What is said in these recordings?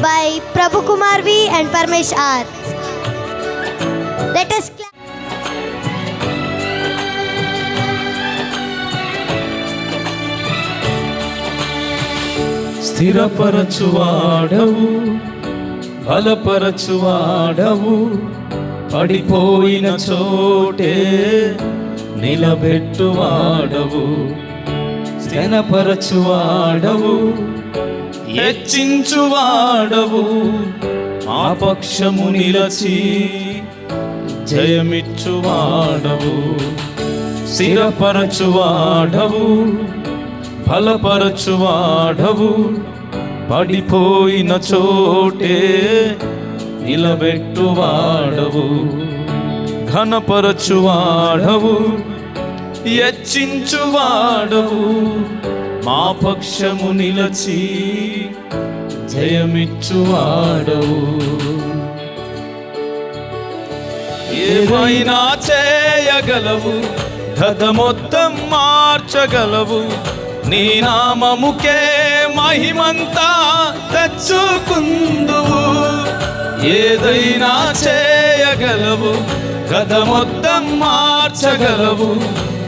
by Prabhu Kumar V and Parmesh R. Let us clap. స్థిరపరచువాడవు బలపరచువాడవు పడిపోయిన చోటే నిలబెట్టువాడవు స్థిరపరచువాడవు హెచ్చించువాడవు మా పక్షము నిలచి జయమిచ్చువాడవు. స్థిరపరచువాడవు. బలపరచువాడవు. పడిపోయిన చోటే నిలబెట్టువాడవు. ఘనపరచువాడవు. యచ్చించువాడవు మా పక్షము నిలచి జయమిచ్చువాడవు. ఏమైనా చేయగలవు గత మొత్తం మార్చగలవు. నీ నామముకే మహిమంతా తెచ్చుకుందువు. ఏదైనా చేయగలవు గత మొత్తం మార్చగలవు.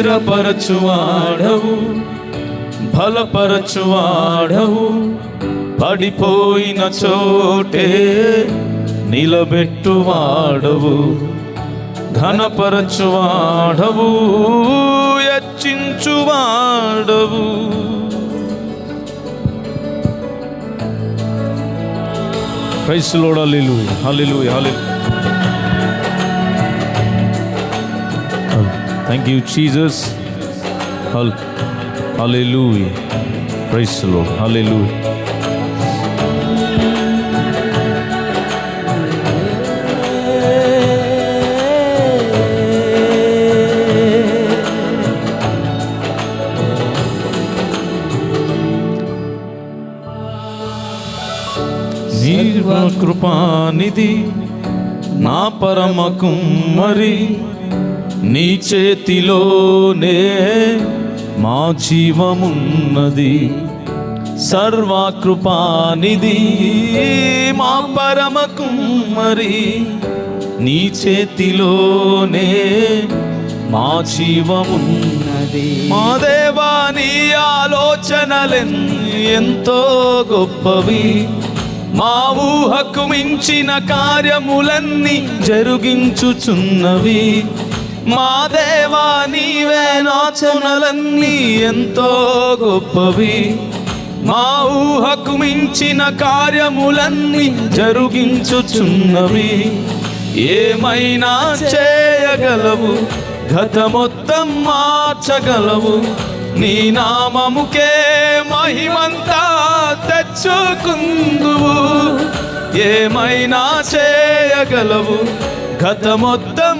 స్థిరపరచువాడవు బలపరచువాడవు. పడిపోయిన చోటే నిలబెట్టువాడవు ఘనపరచువాడవు యచ్చించువాడవు క్రైస్తులోడ హలిలు హలిలు హల్లెలూ థ్యాంక్ యూ జీసస్ హల్ హల్లెలూ క్రైస్తులో హల్లెలూ కృపానిధి నా పరమ కుమ్మరి నీ చేతిలోనే మా జీవమున్నది సర్వాకృపానిది మా పరమ కుమ్మరి నీ చేతిలోనే మా జీవమున్నది. మా దేవా నీ ఆలోచనలెన్ ఎంతో గొప్పవి. మా ఊహకు మించిన కార్యములన్నీ జరిగించుచున్నవి. మా దేవా నీవే నాచనలన్నీ ఎంతో గొప్పవి. మా ఊహకు మించిన కార్యములన్నీ జరిగించుచున్నవి. ఏమైనా చేయగలవు గత మొత్తం మార్చగలవు. నీ నామముకే మహిమంతా తెచ్చుకుందువు. ఏమైనా చేయగలవు గత మొత్తం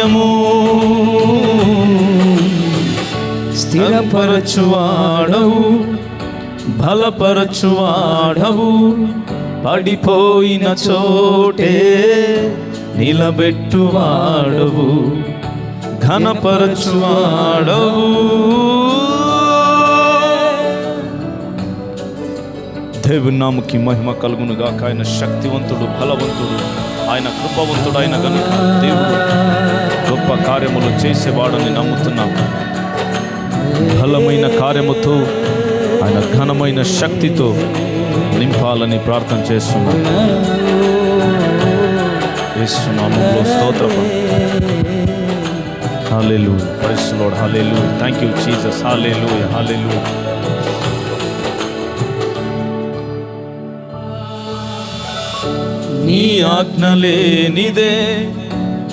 సాధ్యము స్థిరపరచువాడవు బలపరచువాడవు. పడిపోయిన చోటే నిలబెట్టువాడవు ఘనపరచువాడవు. దేవుని నామకి మహిమ కలుగునుగాక. ఆయన శక్తివంతుడు బలవంతుడు ఆయన కృపవంతుడు ఆయన గనుక దేవుడు గొప్ప కార్యములు చేసేవాడని నమ్ముతున్నాం. బలమైన కార్యముతో ఆయన ఘనమైన శక్తితో నింపాలని ప్రార్థన చేస్తున్నాం. యేసునామంలో స్తోత్రం. హాలేలు ప్రైస్ హాలేలు థ్యాంక్ యూ జీసస్ హాలేలు హల్లెలూయా నీ ఆజ్ఞ లేనిదే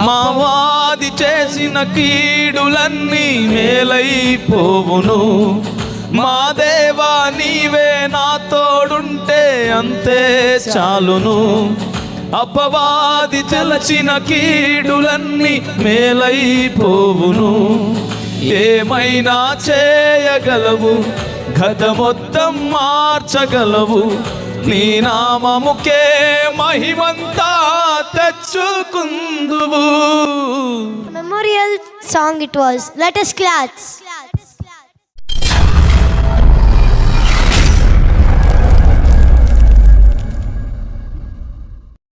మా వాది చేసిన కీడులన్నీ మేలైపోవును. మా దేవా నీవే నా తోడుంటే అంతే చాలును. అపవాది చలచిన కీడులన్నీ మేలైపోవును. ఏమైనా చేయగలవు? గత మొత్తం మార్చగలవు. నీ నామముకే మహిమంత తెచ్చుకుందువు. Memorial song it was latest as clutch